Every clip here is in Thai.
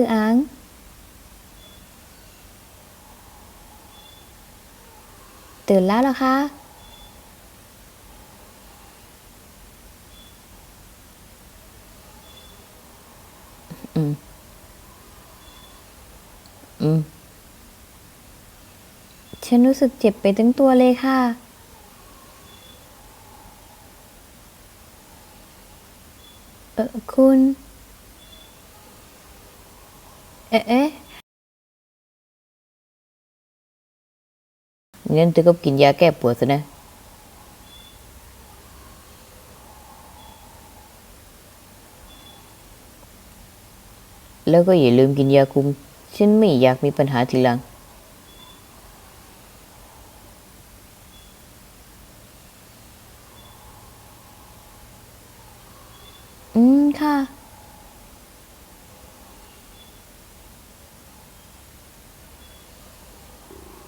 ซื้ออังตื่นแล้วเหรอคะอืม อืม ฉันรู้สึกเจ็บไปทั้งตัวเลยค่ะ เออคุณ เอ๊ะเอ๊ะงั้นเธอก็กินยาแก้ปวดซะนะ แล้วก็อย่าลืมกินยาคุม ฉันไม่อยากมีปัญหาทีหลัง อืม ค่ะ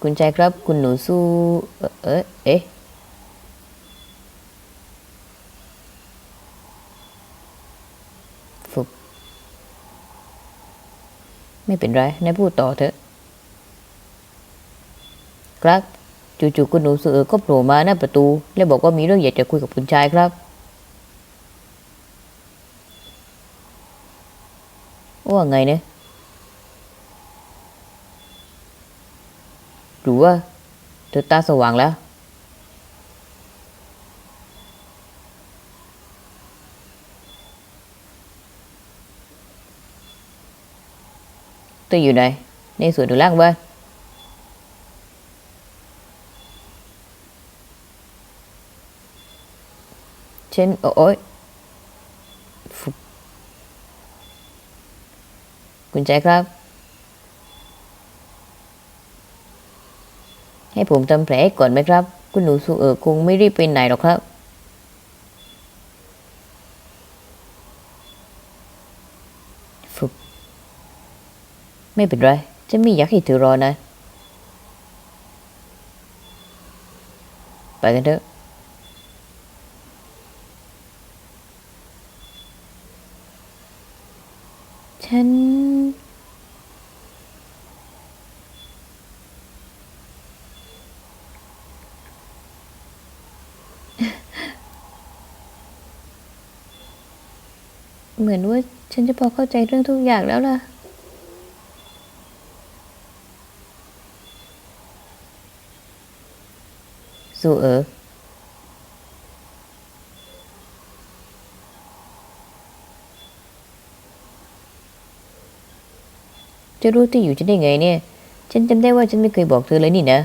คุณชายครับ คุณหนูสู้ เอ๊ะเอ๊ะฟุบไม่เป็นไรนายพูดต่อเถอะ ครับจู่ๆคุณหนูสือก็โผล่มาหน้าประตู และบอกว่ามีเรื่องอยากจะคุยกับคุณชายครับ ว่าไงเนี่ย หรือว่าเธอตาสว่างแล้ว tôi อยู่ไหนในสวนหรือล่างบ้านฉันโอ้ยฟุบคุณใจครับ ให้ผมทำแผลให้ก่อนไหมครับ คุณหนูสุเออคงไม่รีบไปไหนหรอกครับ ฟุบไม่เป็นไรจะไม่อยากให้เธอรอนะ ไปกันเถอะฉัน เหมือนว่าฉันจะพอเข้าใจเรื่องทุกอย่างแล้วล่ะสุเออจะรู้ที่อยู่ฉันได้ไงเนี่ย ฉันจำได้ว่าฉันไม่เคยบอกเธอเลยนี่นะ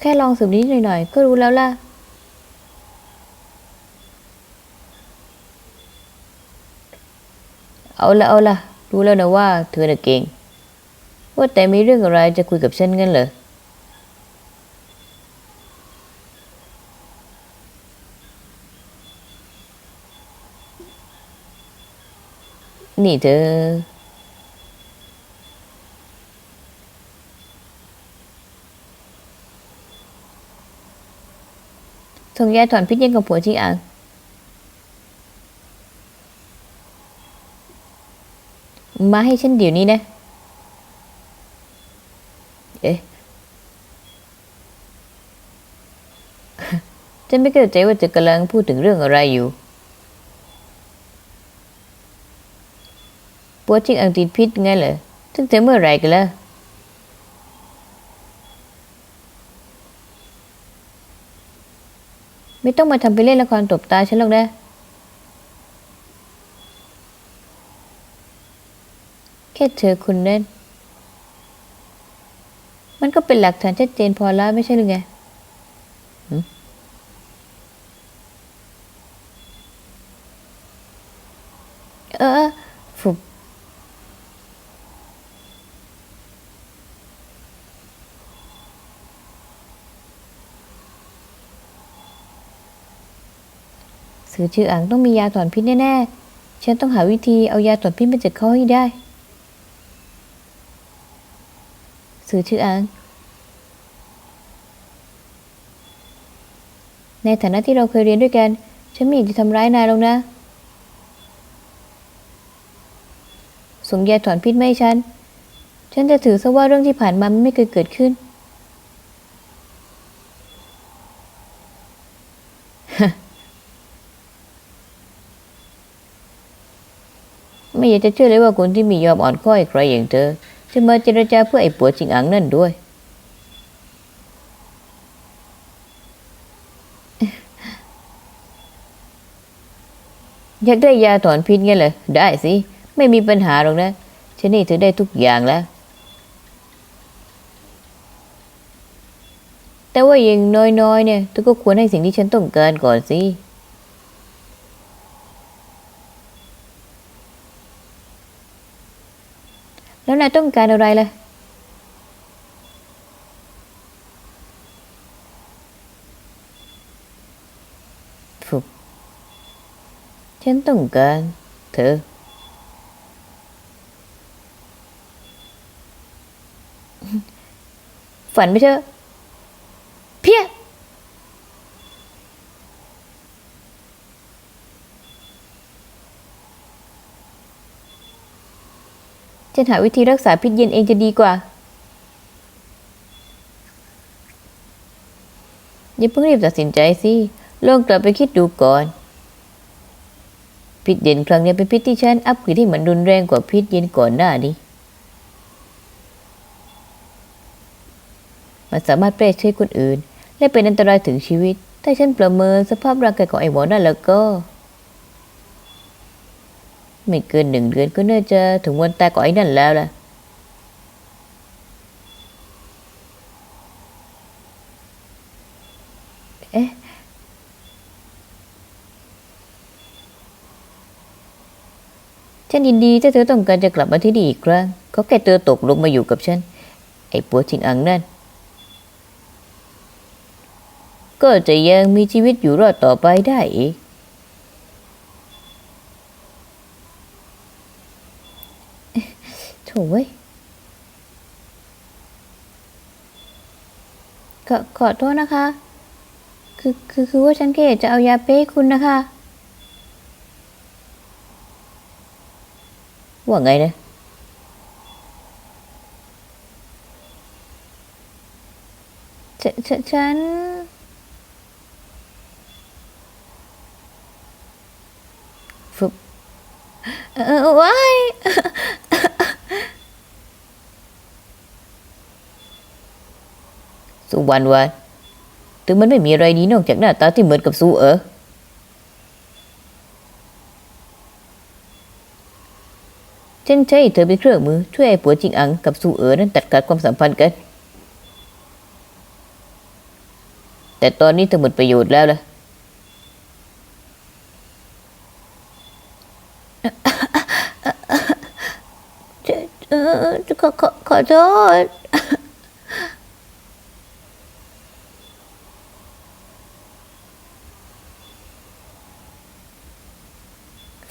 แค่ลองสืบนิดหน่อยๆ ก็รู้แล้วล่ะ เอาละเอาละรู้แล้วนะว่าเธอน่ะเก่ง ว่าแต่มีเรื่องอะไรจะคุยกับฉันงั้นเหรอนี่เธอ ส่งยาถอนพิษเย็นกับผัวจีอ่างมาให้ฉันเดี๋ยวนี้นะ เอ๊ะฉันไม่เข้าใจว่าเธอกำลังพูดถึงเรื่องอะไรอยู่ปวดจิงอังติดพิษไงเหรอตั้งแต่เมื่อไหรกันแล้ว ไม่ต้องมาทำไปเล่นละครตบตาฉันหรอกนะ แค่เธอคุณเล่น มันก็เป็นหลักฐานชัดเจนพอแล้วไม่ใช่หรือไงหึเออเออฟุบ สื่อชื่ออ่างต้องมียาถอนพิษแน่ๆ ฉันต้องหาวิธีเอายาถอนพิษมาจากเขาให้ได้ สื่อชื่ออังในฐานะที่เราเคยเรียนด้วยกัน ฉันไม่อยากจะทำร้ายนายหรอกนะ ส่งยาถอนพิษมาให้ฉัน ฉันจะถือซะว่าเรื่องที่ผ่านมามันไม่เคยเกิดขึ้น ไม่อยากจะเชื่อเลยว่าคนที่มียอมอ่อนข้อให้ใครอย่างเธอจะมาเจรจาเพื่อไอ้ปัวจิงอังนั่นด้วย อยากได้ยาถอนพิษไงเหรอได้สิ ไม่มีปัญหาหรอกนะฉันนี่เธอได้ทุกอย่างแล้ว แต่ว่าอย่างน้อยๆเนี่ยเธอก็ควรให้สิ่งที่ฉันต้องการก่อนสิ แล้วนายต้องการอะไรล่ะฟุบฉันต้องการเธอ ฝันไม่เชอะเพี้ย ฉันหาวิธีรักษาพิษเย็นเองจะดีกว่า อย่าเพิ่งรีบตัดสินใจสิลองกลับไปคิดดูก่อน พิษเย็นครั้งนี้เป็นพิษที่ฉันอัพคือที่มันรุนแรงกว่าพิษเย็นก่อนหน้านี้มันสามารถแพร่เชื้อคนอื่น และเป็นอันตรายถึงชีวิต ถ้าฉันประเมินสภาพร่างกายของไอ้หมอนั่นแล้วก็ ไม่เกินหนึ่งเดือนก็น่าจะถึงวันตายขอไอ้นั่นแล้วล่ะเอ๊ะฉันยินดีถ้าเธอต้องการจะกลับมาที่นี่อีกครั้งเขาแค่เธอตกลงมาอยู่กับฉัน ไอ้ปัวจิงอังนั่น ก็จะยังมีชีวิตอยู่รอดต่อไปได้อีก โถ่เว้ยขอขอโทษนะคะ คือคือคือว่าฉันแค่อยากจะเอายาเป้ให้คุณนะคะ ว่าไงนะฉฉฉัน ฟึบเออว้าย สุวรรณวันถึงมันไม่มีอะไรดีนอกจากหน้าตาที่เหมือนกับซูเออฉันใช้เธอเป็นเครื่องมือช่วยไอ้ปัวจิงอังกับซูเอ๋อนั้นตัดขาดความสัมพันธ์กัน แต่ตอนนี้เธอหมดประโยชน์แล้วล่ะเออขอขอขอโทษ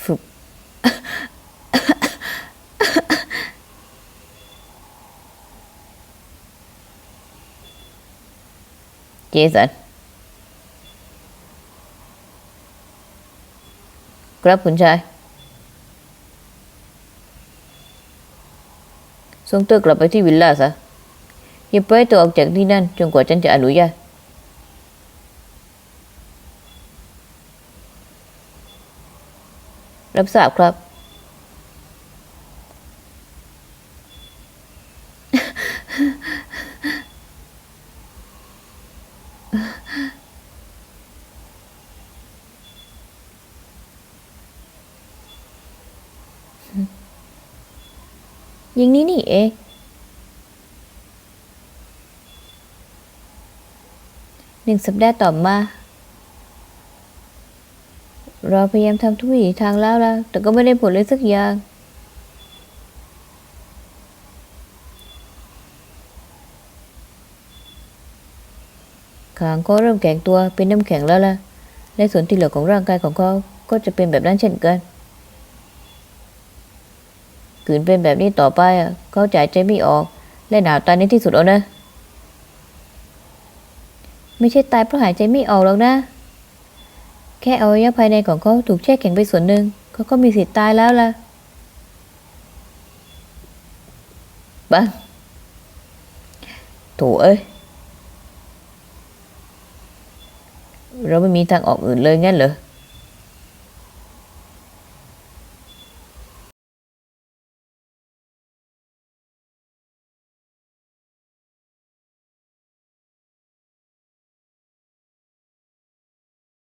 ฝึก เจสันครับคุณชาย ส่งเธอกลับไปที่วิลล่าซะอย่าปล่อยตัวออกจากที่นั่นจนกว่าฉันจะอนุญาตรับทราบครับ อย่างนี้นี่เองหนึ่งสัปดาห์ต่อมา เราพยายามทำทุกวิถีทางแล้วล่ะแต่ก็ไม่ได้ผลเลยสักอย่าง ขางก็เริ่มแข็งตัวเป็นน้ำแข็งแล้วล่ะ และส่วนที่เหลือของร่างกายของเขาก็จะเป็นแบบนั้นเช่นกัน ขืนเป็นแบบนี้ต่อไปอะเขาจ่ายใจไม่ออก และหนาวตายในที่สุดเอานะ ไม่ใช่ตายเพราะหายใจไม่ออกหรอกนะ แค่อวัยวะภายในของเขาถูกแช่แข็งไปส่วนหนึ่งเขาก็มีสิทธิ์ตายแล้วล่ะบ้างโถเอ้ย เราไม่มีทางออกอื่นเลยงั้นเหรอ